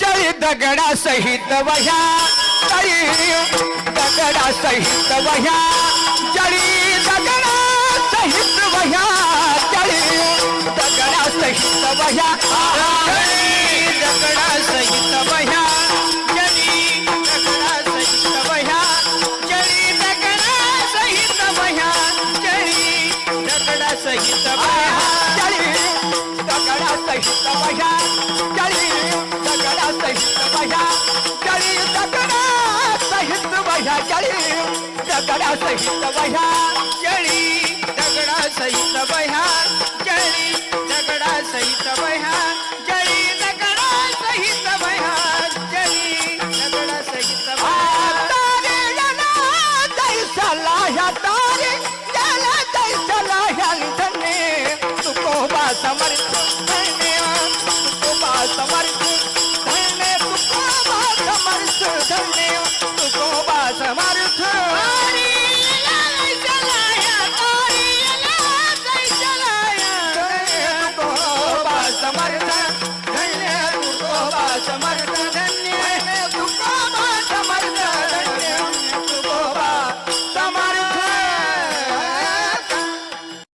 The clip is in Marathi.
जळी दगडा सहित वह्या जळी दगडा सहित वह्या जळी दगडा सहित वह्या जळी दगडा सहित वह्या जळी दगडा सहित वह्या दगडा सहित दगडा सहित चळी दगडा सहित वह्या चळी दगडा सहित वह्या चळी दगडा सहित वह्या चळी दगडा सहित वह्या चळी दगडा सहित वह्या चळी दगडा सहित तारे दैसा लाह्या तारे त्याला दैसा लाह्या धने तुकोबा समर्थ धने amarte